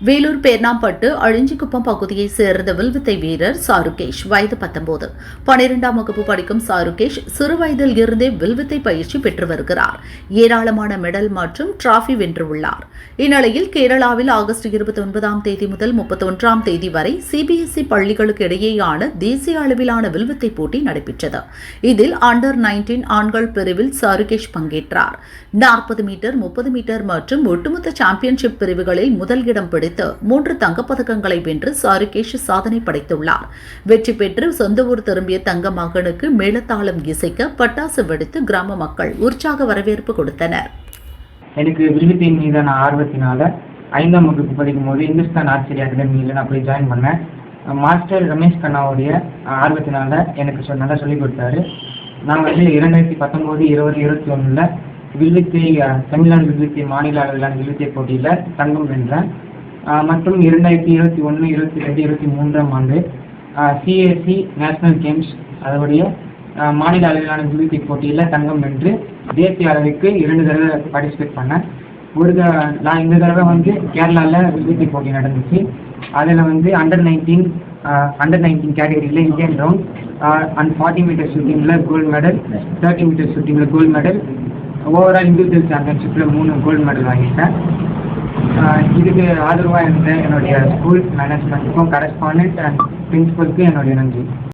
வேலூர் பேர்ணாம்பட்டு அழிஞ்சிக்குப்பம் பகுதியைச் சேர்ந்த வில்வித்தை வீரர் சாருகேஷ் வயது பத்தொன்பது. பனிரெண்டாம் வகுப்பு படிக்கும் சாருகேஷ் சிறுவயதில் இருந்தே வில்வித்தை பயிற்சி பெற்று வருகிறார். ஏராளமான மெடல் மற்றும் டிராஃபி வென்றுள்ளார். இந்நிலையில் கேரளாவில் ஆகஸ்ட் இருபத்தி ஒன்பதாம் தேதி முதல் முப்பத்தொன்றாம் தேதி வரை சிபிஎஸ்இ பள்ளிகளுக்கு இடையேயான தேசிய அளவிலான வில்வித்தை போட்டி நடைபெற்றது. இதில் அண்டர் 19 ஆண்கள் பிரிவில் சாருகேஷ் பங்கேற்றார். நாற்பது மீட்டர் முப்பது மீட்டர் மற்றும் ஒட்டுமொத்த சாம்பியன்ஷிப் பிரிவுகளில் முதல் இடம் பிடித்து மூன்று தங்கப்பதக்கங்களை வென்று சாருகேஷ் சாதனை படைத்துள்ளார். வெற்றி பெற்று சொந்த ஊர் திரும்பிய தங்க மகனுக்கு மேளத்தாளம் இசைக்க பட்டாசு வெடித்து கிராம மக்கள் உற்சாக வரவேற்பு கொடுத்தனர். எனக்கு வில்வித்தையின் மீதான ஆர்வத்தினால ஐந்தாம் வகுப்பு படிக்கும் போது இந்துஸ்தான் ஆச்சரிய அகாடமியில் நான் போய் ஜாயின் பண்ணேன். மாஸ்டர் ரமேஷ் கண்ணாவுடைய ஆர்வத்தினால எனக்கு சொ- நல்லா சொல்லிக் கொடுத்தாரு. நான் வந்து இரண்டாயிரத்தி பத்தொம்போது இருபது இருபத்தி ஒன்றில் வில்வித்தை தமிழ்நாடு வில்வித்தை மாநில அளவிலான வில்வித்தை போட்டியில் தங்கம் வென்றேன். மற்றும் இரண்டாயிரத்தி இருபத்தி ஒன்று இருபத்தி ரெண்டு இருபத்தி மூன்றாம் ஆண்டு சிஎஸ்சி நேஷனல் கேம்ஸ் அதனுடைய மாநில அளவிலான வில்வித்தை போட்டியில் தங்கம் வென்று தேசிய அளவுக்கு இரண்டு தடவை பார்ட்டிசிபேட் பண்ணேன். ஒரு த நான் இந்த தடவை வந்து கேரளாவில் வில்வித்தை போட்டி நடந்துச்சு. அதில் வந்து அண்டர் நைன்டீன் அண்டர் நைன்டீன் கேட்டகரியில் Indian round and forty metre ஷூட்டிங்கில் கோல்டு மெடல் தேர்ட்டி மீட்டர் ஷூட்டிங்கில் கோல்டு மெடல் ஓவரால் இண்டிவிஜுவல் சாம்பியன்ஷிப்பில் மூணு கோல்டு மெடல் வாங்கிட்டேன் இதுக்கு ஆதரவாக இருந்த என்னுடைய ஸ்கூல் மேனேஜ்மெண்ட்டுக்கும் கரஸ்பாண்டன்ட் அண்ட் பிரின்சிபலுக்கு என்னுடைய நன்றி.